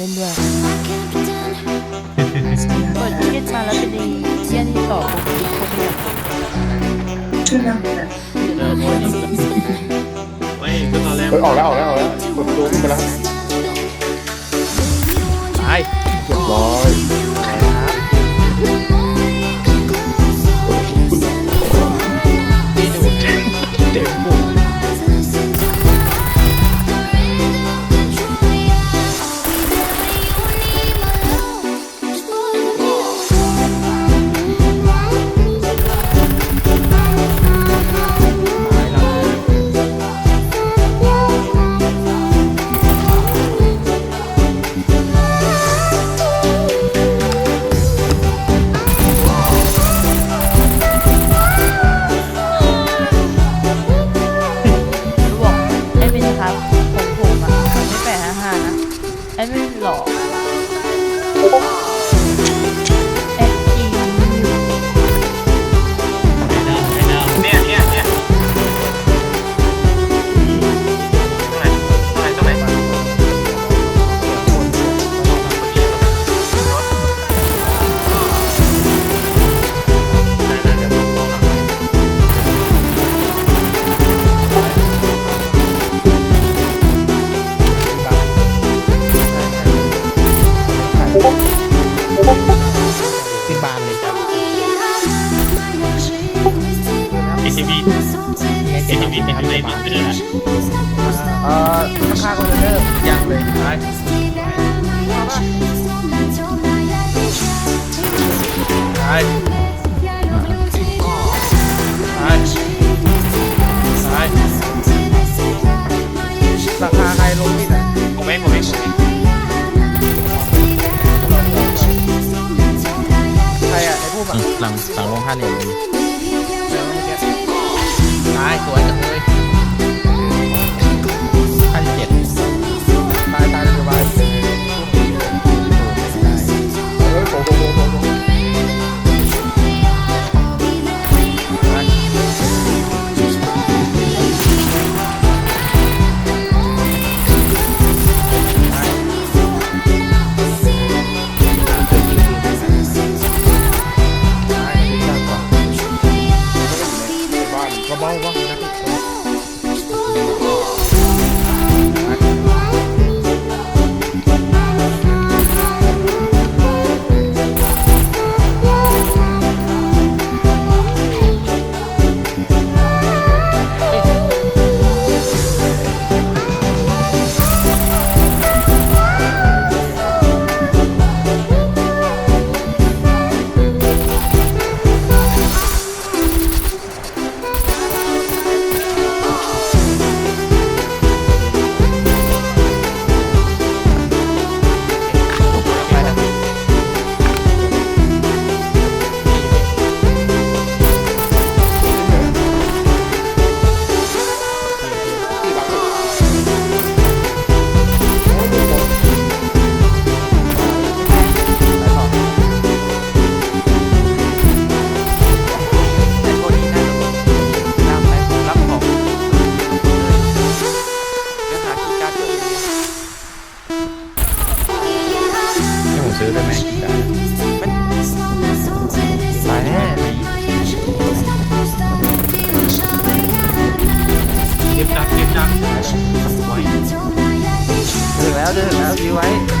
เล่นด้วยเปิดเครียมาแล้วเป็นดีเที่ยนี่ต่อปุ๊บปุ๊บเนี่ยชื่อนั่เมเฮ้ยออกแล้วออกแล้วออกแล้วกดตัขึ้นไปแล้วตาเรียบร้อย ขึ้นบานเลยจ้ะ ATV ATV เป็นอะไรบ้างไม่ได้นะเอ่อข้างๆคอนเทนเนอร์ยังเลยใช่ใช่ สองลงห้าเหลี่ยมดีซ้ายสวยจัง other than you White.